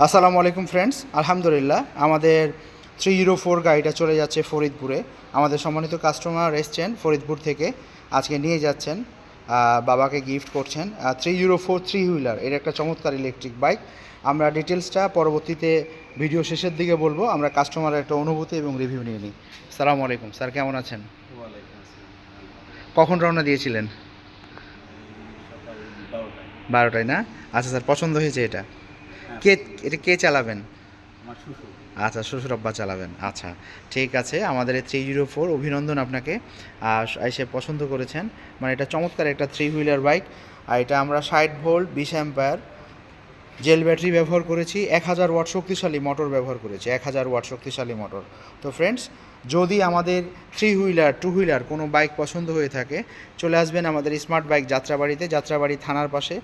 আসসালামু আলাইকুম ফ্রেন্ডস আলহামদুলিল্লাহ আমাদের থ্রি জিরো ফোর গাড়িটা চলে যাচ্ছে ফরিদপুরে। আমাদের সম্মানিত কাস্টমার এসছেন ফরিদপুর থেকে আজকে নিয়ে যাচ্ছেন বাবাকে গিফট করছেন three zero four three wheeler এর একটা চমৎকার ইলেকট্রিক বাইক আমরা ডিটেলসটা পরবর্তীতে ভিডিও শেষের দিকে বলব আমরা কাস্টমারের একটা অনুভূতি এবং রিভিউ নিয়ে নিই। সালামু আলাইকুম স্যার কেমন আছেন? কখন রওনা দিয়েছিলেন? বারোটায়। না? আচ্ছা স্যার পছন্দ হয়েছে এটা? কে এটা কে চালাবেন? আমার শ্বশুর। আচ্ছা শ্বশুর আব্বা চালাবেন। আচ্ছা ঠিক আছে। আমাদের থ্রি জিরো ফোর অভিনন্দন আপনাকে। আর এসে পছন্দ করেছেন। মানে এটা চমৎকার একটা থ্রি হুইলার বাইক। আর এটা আমরা সাইড ভোল্ট বিশ অ্যাম্পায়ার। জেল ব্যাটারি ব্যবহার করেছি, এক হাজার ওয়াট শক্তিশালী মোটর ব্যবহার করেছি, এক হাজার ওয়াট শক্তিশালী মোটর। তো ফ্রেন্ডস যদি আমাদের থ্রি হুইলার টু হুইলার কোনো বাইক পছন্দ হয়ে থাকে, চলে আসবেন আমাদের স্মার্ট বাইক যাত্রাবাড়িতে, যাত্রাবাড়ি থানার পাশে,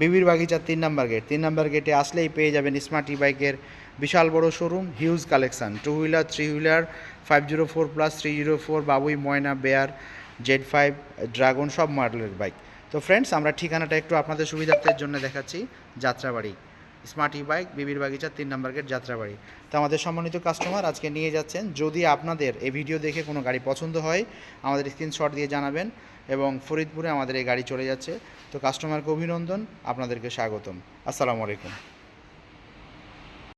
বিবির বাগিচার তিন নাম্বার গেট তিন নাম্বার গেটে আসলেই পেয়ে যাবেন স্মার্ট ই বাইকের বিশাল বড় showroom huge collection two wheeler three wheeler five zero four plus three zero four Babui, Moyna bear Z five dragon সব মডেলের বাইক তো ফ্রেন্ডস আমরা ঠিকানাটা একটু আপনাদের সুবিধার্থের জন্য দেখাচ্ছি, যাত্রাবাড়ি। স্মার্ট ই বাইক বিবির বাগিচার তিন নম্বর গেট যাত্রাবাড়ি। তো আমাদের সম্মানিত কাস্টমার আজকে নিয়ে যাচ্ছেন, যদি আপনাদের এই ভিডিও দেখে কোনো গাড়ি পছন্দ হয়, আমাদের স্ক্রিনশট দিয়ে জানাবেন এবং ফরিদপুরে আমাদের এই গাড়ি চলে যাচ্ছে। তো কাস্টমারকে অভিনন্দন, আপনাদেরকে স্বাগতম। আসসালামু আলাইকুম।